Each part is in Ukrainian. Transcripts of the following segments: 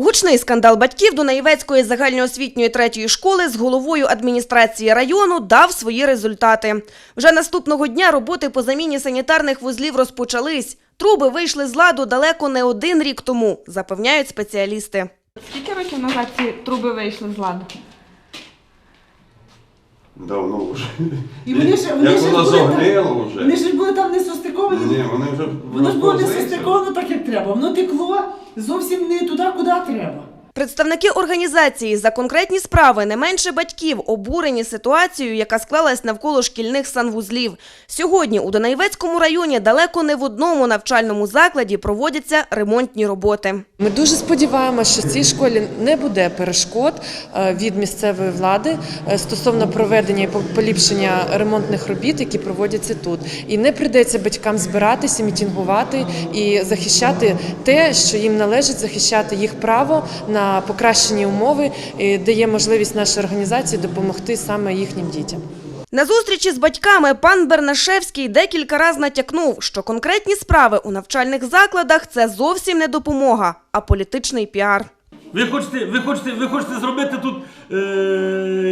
Гучний скандал батьків Дунаєвецької загальноосвітньої третьої школи з головою адміністрації району дав свої результати. Вже наступного дня роботи по заміні санітарних вузлів розпочались. Труби вийшли з ладу далеко не один рік тому, запевняють спеціалісти. Скільки років назад ці труби вийшли з ладу? Давно вже. І вони ж вони Як ж воно були там, вже. вони ж були там не состиковані. Ні, вони вже Воно ж було не розповзлися. состиковано так, як треба. Воно текло зовсім не туди, куди треба. Представники організації за конкретні справи не менше батьків обурені ситуацією, яка склалась навколо шкільних санвузлів. Сьогодні у Донаєвецькому районі далеко не в одному навчальному закладі проводяться ремонтні роботи. Ми дуже сподіваємося, що цій школі не буде перешкод е, від місцевої влади е, стосовно проведення і поліпшення ремонтних робіт, які проводяться тут. І не прийдеться батькам збиратися, мітингувати і захищати те, що їм належить захищати їх право на покращені умови, і дає можливість нашій організації допомогти саме їхнім дітям. На зустрічі з батьками пан Бернашевський декілька разів натякнув, що конкретні справи у навчальних закладах – це зовсім не допомога, а політичний піар. Ви хочете, ви хочете, ви хочете зробити тут е,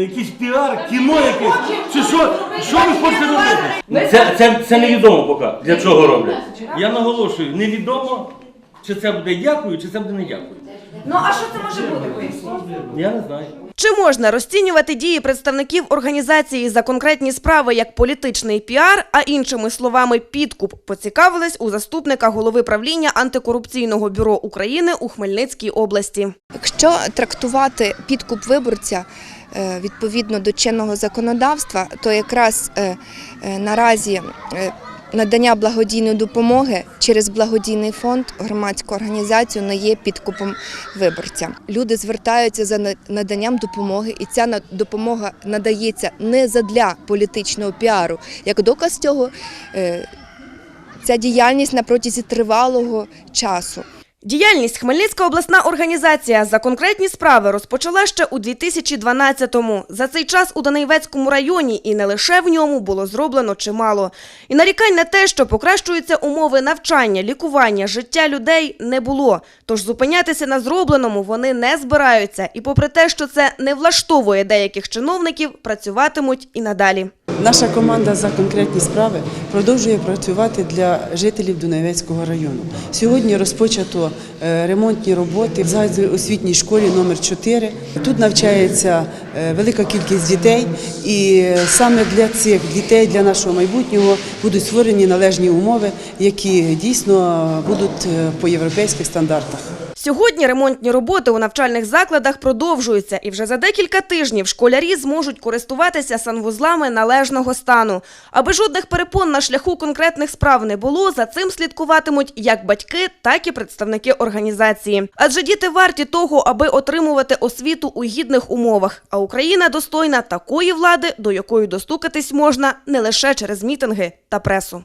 якийсь піар, кіно якесь? Чи що? Що ви хочете робити? Це, це, це невідомо поки, для чого роблять. Я наголошую, невідомо, чи це буде дякую, чи це буде не дякую. Ну а що це може бути, поясніть? Я не знаю. Чи можна розцінювати дії представників організації за конкретні справи як політичний піар, а іншими словами підкуп, поцікавились у заступника голови правління антикорупційного бюро України у Хмельницькій області. Якщо трактувати підкуп виборця е, відповідно до чинного законодавства, то якраз е, е, наразі надання благодійної допомоги через благодійний фонд громадську організацію не є підкупом виборця. Люди звертаються за наданням допомоги, і ця допомога надається не задля політичного піару. Як доказ цього, е, ця діяльність на протязі тривалого часу. Діяльність Хмельницька обласна організація за конкретні справи розпочала ще у 2012-му. За цей час у Донецькому районі і не лише в ньому було зроблено чимало. І нарікань на те, що покращуються умови навчання, лікування, життя людей не було. Тож зупинятися на зробленому вони не збираються. І попри те, що це не влаштовує деяких чиновників, працюватимуть і надалі. Наша команда за конкретні справи продовжує працювати для жителів Дунаєвецького району. Сьогодні розпочато ремонтні роботи в загальноосвітній школі номер 4 Тут навчається е, велика кількість дітей, і саме для цих дітей, для нашого майбутнього, будуть створені належні умови, які дійсно будуть е, по європейських стандартах. Сьогодні ремонтні роботи у навчальних закладах продовжуються, і вже за декілька тижнів школярі зможуть користуватися санвузлами належного стану. Аби жодних перепон на шляху конкретних справ не було, за цим слідкуватимуть як батьки, так і представники організації. Адже діти варті того, аби отримувати освіту у гідних умовах. А Україна достойна такої влади, до якої достукатись можна не лише через мітинги та пресу.